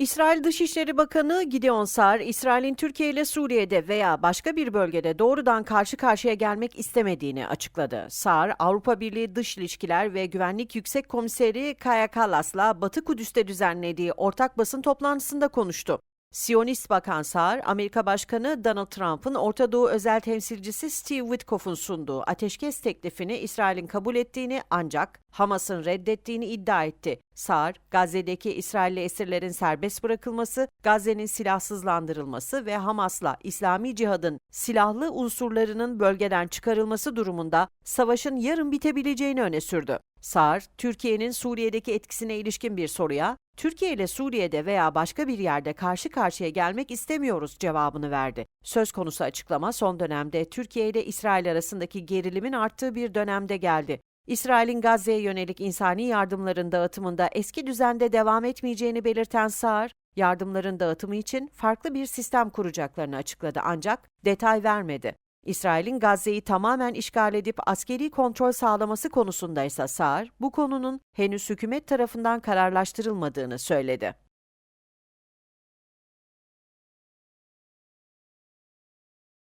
İsrail Dışişleri Bakanı Gideon Sar, İsrail'in Türkiye ile Suriye'de veya başka bir bölgede doğrudan karşı karşıya gelmek istemediğini açıkladı. Sar, Avrupa Birliği Dış İlişkiler ve Güvenlik Yüksek Komiseri Kaya Kallas'la Batı Kudüs'te düzenlediği ortak basın toplantısında konuştu. Siyonist Bakan Sar, Amerika Başkanı Donald Trump'ın Orta Doğu özel temsilcisi Steve Witkoff'un sunduğu ateşkes teklifini İsrail'in kabul ettiğini ancak Hamas'ın reddettiğini iddia etti. Sar, Gazze'deki İsrailli esirlerin serbest bırakılması, Gazze'nin silahsızlandırılması ve Hamas'la İslami Cihad'ın silahlı unsurlarının bölgeden çıkarılması durumunda savaşın yarın bitebileceğini öne sürdü. Sar, Türkiye'nin Suriye'deki etkisine ilişkin bir soruya, Türkiye ile Suriye'de veya başka bir yerde karşı karşıya gelmek istemiyoruz cevabını verdi. Söz konusu açıklama son dönemde Türkiye ile İsrail arasındaki gerilimin arttığı bir dönemde geldi. İsrail'in Gazze'ye yönelik insani yardımların dağıtımında eski düzende devam etmeyeceğini belirten Saar, yardımların dağıtımı için farklı bir sistem kuracaklarını açıkladı ancak detay vermedi. İsrail'in Gazze'yi tamamen işgal edip askeri kontrol sağlaması konusunda ise Saar, bu konunun henüz hükümet tarafından kararlaştırılmadığını söyledi.